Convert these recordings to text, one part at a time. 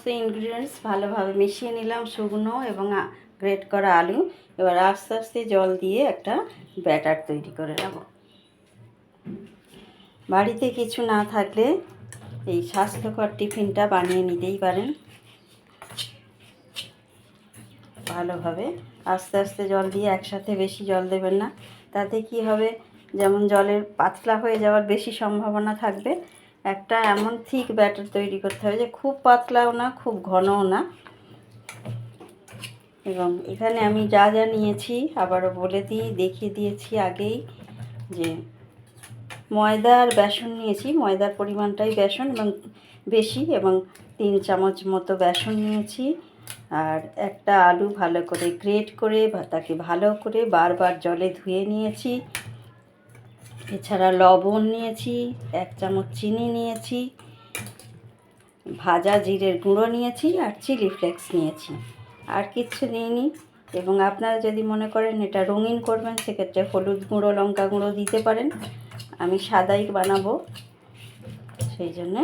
সমস্ত ইনগ্রিডিয়েন্টস ভালোভাবে মিশিয়ে নিলাম শুকনো এবং গ্রেট করা আলু। এবার আস্তে আস্তে জল দিয়ে একটা ব্যাটার তৈরি করে নেব। বাড়িতে কিছু না থাকলে এই স্বাস্থ্যকর টিফিনটা বানিয়ে নিতেই পারেন। ভালোভাবে আস্তে আস্তে জল দিয়ে একসাথে বেশি জল দেবেন না। তাতে কি হবে? যেমন জলের পাতলা হয়ে যাওয়ার বেশি সম্ভাবনা থাকবে একটা এমন থিক ব্যাটার তৈরি করতে হবে যে খুব পাতলাও না, খুব ঘনও না। এবং এখানে আমি যা যা নিয়েছি আবারও বলে দিই, দেখিয়ে দিয়েছি আগেই যে ময়দা আর বেসন নিয়েছি। ময়দার পরিমাণটাই বেসন এবং বেশি এবং তিন চামচ মতো বেসন নিয়েছি। আর একটা আলু ভালো করে গ্রেট করে তাকে ভালো করে বারবার জলে ধুয়ে নিয়েছি। এছাড়া লবণ নিয়েছি, এক চামচ চিনি নিয়েছি, ভাজা জিরের গুঁড়ো নিয়েছি আর চিলি ফ্লেক্স নিয়েছি। আর কিচ্ছু নিইনি এবং আপনারা যদি মনে করেন এটা রঙিন করবেন, সেক্ষেত্রে হলুদ গুঁড়ো, লঙ্কা গুঁড়ো দিতে পারেন। আমি সাদাই বানাবো, সেই জন্যে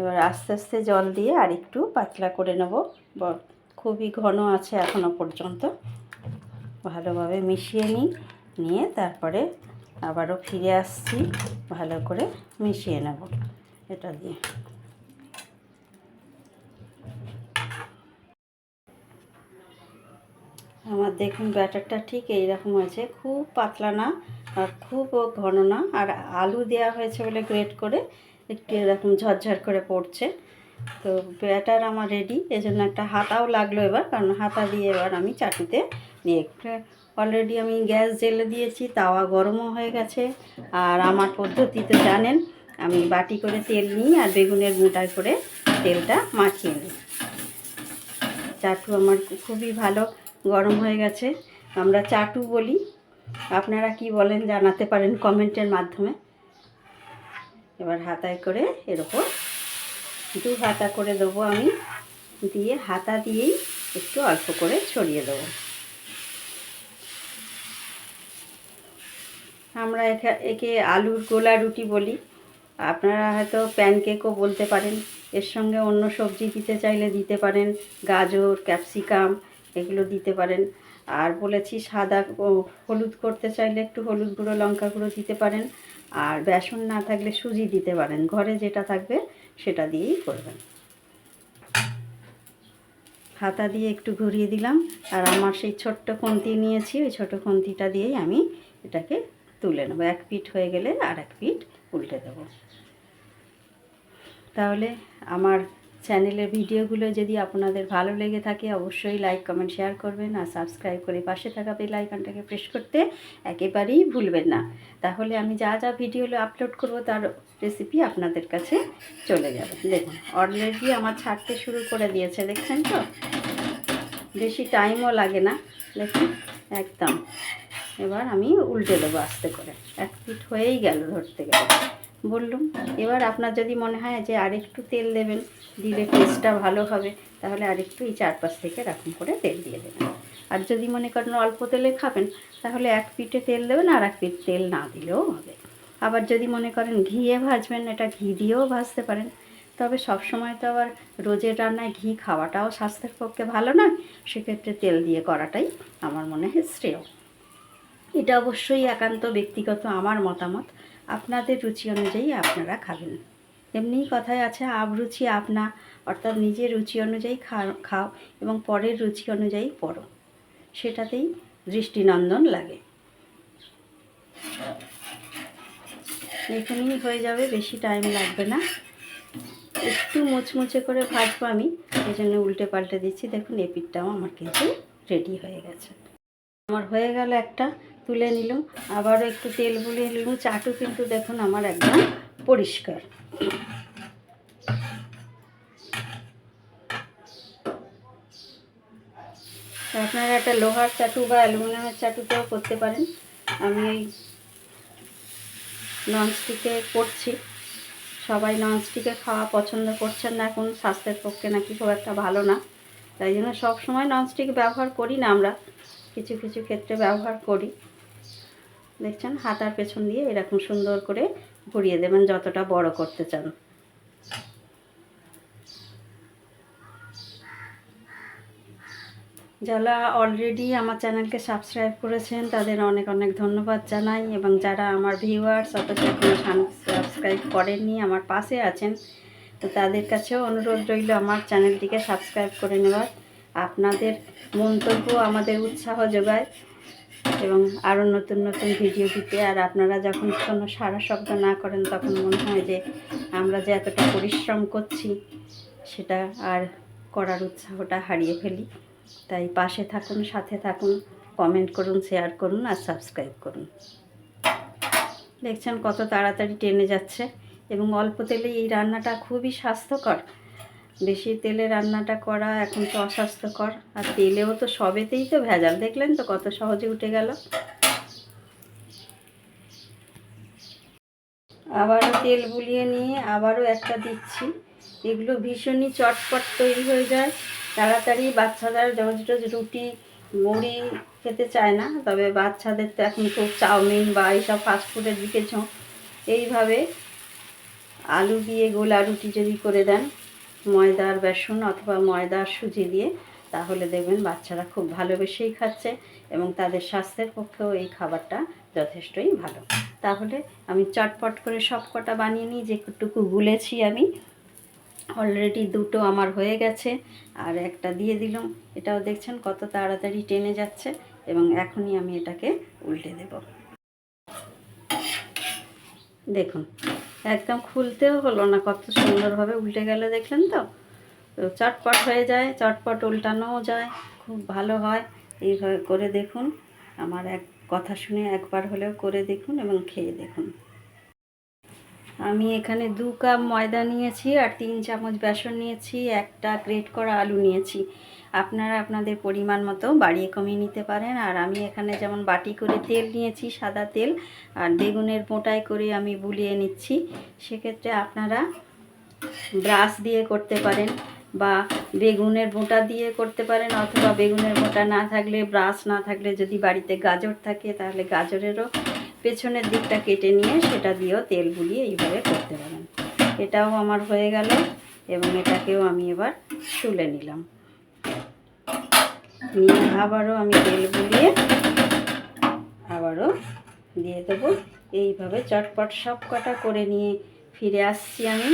এবার আস্তে আস্তে জল দিয়ে আর একটু পাতলা করে নেব। খুবই ঘন আছে এখনও পর্যন্ত। ভালোভাবে মিশিয়ে নিই, নিয়ে তারপরে আবারও ফিরে আসছি। ভালো করে মিশিয়ে নেব এটা দিয়ে। আমার দেখুন ব্যাটারটা ঠিক এই রকম হয়েছে। খুব পাতলা না আর খুব ঘন না। আর আলু দেওয়া হয়েছে বলে গ্রেট করে একটু এরকম ঝরঝর করে পড়ছে। তো ব্যাটার আমার রেডি এজন্য একটা হাতাও লাগল এবার, কারণ হাতা দিয়ে এবার আমি চাটুতে দিয়ে অলরেডি আমি গ্যাস জেলে দিয়েছি, তাওয়া গরমও হয়ে গেছে। আর আমার পদ্ধতি তো জানেন, আমি বাটি করে তেল নিই আর বেগুনের মোটায় করে তেলটা মাখিয়ে নিই। চাটু আমার খুবই ভালো, গরম হয়ে গেছে। আমরা চাটু বলি। আপনারা কি বলেন জানাতে পারেন কমেন্টের মাধ্যমে। এবার হাতায় করে এর ওপর দু হাতা করে দেবো আমি। দিয়ে হাতা দিয়েই একটু অল্প করে ছড়িয়ে দেবো। আমরা একে আলুর গোলা রুটি বলি। আপনারা হয়তো প্যানকেকও বলতে পারেন। এর সঙ্গে অন্য সবজি দিতে চাইলে দিতে পারেন। গাজর, ক্যাপসিকাম এগুলো দিতে পারেন। আর বলেছি সাদা হলুদ করতে চাইলে একটু হলুদ গুঁড়ো, লঙ্কা গুঁড়ো দিতে পারেন। আর বেসন না থাকলে সুজি দিতে পারেন। ঘরে যেটা থাকবে সেটা দিয়েই করবেন। হাতা দিয়ে একটু ঘুরিয়ে দিলাম। আর আমার সেই ছোট্ট খুন্তি নিয়েছি। ওই ছোটো খুন্তিটা দিয়েই আমি এটাকে তুলে নেব। এক পিঠ হয়ে গেলে আর এক পিঠ উল্টে দেবো। তাহলে আমার চ্যানেলের ভিডিওগুলো যদি আপনাদের ভালো লেগে থাকে, অবশ্যই লাইক, কমেন্ট, শেয়ার করবেন আর সাবস্ক্রাইব করে পাশে থাকা বেল আইকনটাকে প্রেস করতে একেবারেই ভুলবেন না। তাহলে আমি যা যা ভিডিওগুলো আপলোড করব, তার রেসিপি আপনাদের কাছে চলে যাবে। দেখুন অলরেডি আমার ছাড়তে শুরু করে দিয়েছে, দেখছেন তো? বেশি টাইমও লাগে না। দেখুন, একদম। এবার আমি উল্টে দেবো আস্তে করে। এক পিঠ হয়েই গেল ধরতে গেলে। বললুম, এবার আপনার যদি মনে হয় যে আরেকটু তেল দেবেন, দিলে টেস্টটা ভালো হবে, তাহলে আরেকটু এই চারপাশ থেকে এরকম করে তেল দিয়ে দেবেন। আর যদি মনে করেন অল্প তেলে খাবেন, তাহলে এক পিঠে তেল দেবেন আর এক পিঠ তেল না দিলেও হবে। আবার যদি মনে করেন ঘিয়ে ভাজবেন, এটা ঘি দিয়েও ভাজতে পারেন। তবে সব সময় তো আবার রোজের রান্নায় ঘি খাওয়াটাও স্বাস্থ্যের পক্ষে ভালো নয়। সেক্ষেত্রে তেল দিয়ে করাটাই আমার মনে হয় শ্রেয়। এটা অবশ্যই একান্ত ব্যক্তিগত আমার মতামত। আপনাদের রুচি অনুযায়ী আপনারা খাবেন। এমনিই কথায় আছে আবরুচি আপনা অর্থাৎ নিজের রুচি অনুযায়ী খাও এবং পরের রুচি অনুযায়ী পড়ো। সেটাতেই দৃষ্টিনন্দন লাগে। এখানেই হয়ে যাবে, বেশি টাইম লাগবে না। একটু মুচমুচে করে ভাজবো আমি এই জন্য উল্টে পাল্টে দিচ্ছি। দেখুন এপিটটাও আমার কিন্তু রেডি হয়ে গেছে। আমার হয়ে গেল একটা তুলে নিলাম। আবারও একটু তেল বুলিয়ে নিলাম। চাটু কিন্তু দেখুন আমার একদম পরিষ্কার। আপনারা একটা লোহার চাটু বা অ্যালুমিনিয়ামের চাটুতেও করতে পারেন। আমি এই ননস্টিকে করছি। সবাই ননস্টিকে খাওয়া পছন্দ করছেন না এখন স্বাস্থ্যের পক্ষে নাকি খুব একটা ভালো না। তাই জন্য সব সময় ননস্টিক ব্যবহার করি না আমরা। কিছু কিছু ক্ষেত্রে ব্যবহার করি। দেখছেন? হাতার পেছন দিয়ে এরকম সুন্দর করে ঘুরিয়ে দেবেন যতটা বড় করতে চান। যারা অলরেডি আমার চ্যানেলকে সাবস্ক্রাইব করেছেন, তাদের অনেক অনেক ধন্যবাদ জানাই এবং যারা আমার ভিউয়ার্স অথচ সাবস্ক্রাইব করেননি, আমার পাশে আছেন, তো তাদের কাছেও অনুরোধ রইল আমার চ্যানেলটিকে সাবস্ক্রাইব করে নেওয়ার। আপনাদের মন্তব্য আমাদের উৎসাহ যোগায়। এবং আরও নতুন নতুন ভিডিও দিতে। আর আপনারা যখন কোনো সারা শব্দ না করেন, তখন মনে হয় যে আমরা যে এতটা পরিশ্রম করছি, সেটা আর করার উৎসাহটা হারিয়ে ফেলি। তাই পাশে থাকুন, সাথে থাকুন কমেন্ট করুন শেয়ার করুন, আর সাবস্ক্রাইব করুন। দেখছেন কত তাড়াতাড়ি টেনে যাচ্ছে। এবং অল্প তেলে এই রান্নাটা খুবই স্বাস্থ্যকর। বেশি তেলে রান্নাটা করা এখন তো অস্বাস্থ্যকর। আর তেলেও তো সবেতেই তো ভেজাল, দেখলেন তো কত সহজে উঠে গেল। আবারও তেল বুলিয়ে নিয়ে আবারও একটা দিচ্ছি। এগুলো ভীষণই চটপট তৈরি হয়ে যায়। তাড়াতাড়ি বাচ্চাদের রোজ রুটি, মুড়ি খেতে চায় না, তবে বাচ্চাদের তো এখন খুব চাউমিন বা এইসব ফাস্টফুডের দিকে ঝোঁক। এইভাবে আলু দিয়ে গোলা রুটি যদি করে দেন ময়দার বেসন অথবা ময়দার সুজি দিয়ে, তাহলে দেখবেন বাচ্চারা খুব ভালোবেসেই খাচ্ছে এবং তাদের স্বাস্থ্যের পক্ষেও এই খাবারটা যথেষ্টই ভালো। তাহলে আমি চটপট করে সব কটা বানিয়ে নিই, যেটুকু গুলেছি আমি। অলরেডি দুটো আমার হয়ে গেছে, আর একটা দিয়ে দিলাম। এটাও দেখছেন কত তাড়াতাড়ি টেনে যাচ্ছে এবং এখনই আমি এটাকে উল্টে দেব। দেখুন একদম খুলতেও হলো না, কত সুন্দরভাবে উল্টে গেলে দেখলেন তো? তো চটপট হয়ে যায়, চটপট উল্টানোও যায়, খুব ভালো হয়। এইভাবে করে দেখুন, আমার এক কথা শুনে একবার হলেও করে দেখুন এবং খেয়ে দেখুন। আমি এখানে দু কাপ ময়দা নিয়েছি আর তিন চামচ বেসন নিয়েছি, একটা গ্রেট করা আলু নিয়েছি। আপনারা আপনাদের পরিমাণ মতো বাড়িয়ে কমিয়ে নিতে পারেন। আর আমি এখানে যেমন বাটি করে তেল নিয়েছি, সাদা তেল, আর বেগুনের মোটাই করে আমি বুলিয়ে নিচ্ছি। সেক্ষেত্রে আপনারা ব্রাশ দিয়ে করতে পারেন বা বেগুনের বোঁটা দিয়ে করতে পারেন, অথবা বেগুনের বোঁটা না থাকলে, ব্রাশ না থাকলে যদি বাড়িতে গাজর থাকে, তাহলে গাজরেরও পেছনের দিকটা কেটে নিয়ে সেটা দিয়েও তেল গুলিয়ে এইভাবে করতে পারেন। এটাও আমার হয়ে গেল এবং এটাকেও আমি এবার তুলে নিলাম। নিয়ে আবারও আমি তেল গুলিয়ে আবারও দিয়ে দেবো। এইভাবে চটপট সব কটা করে নিয়ে ফিরে আসছি আমি।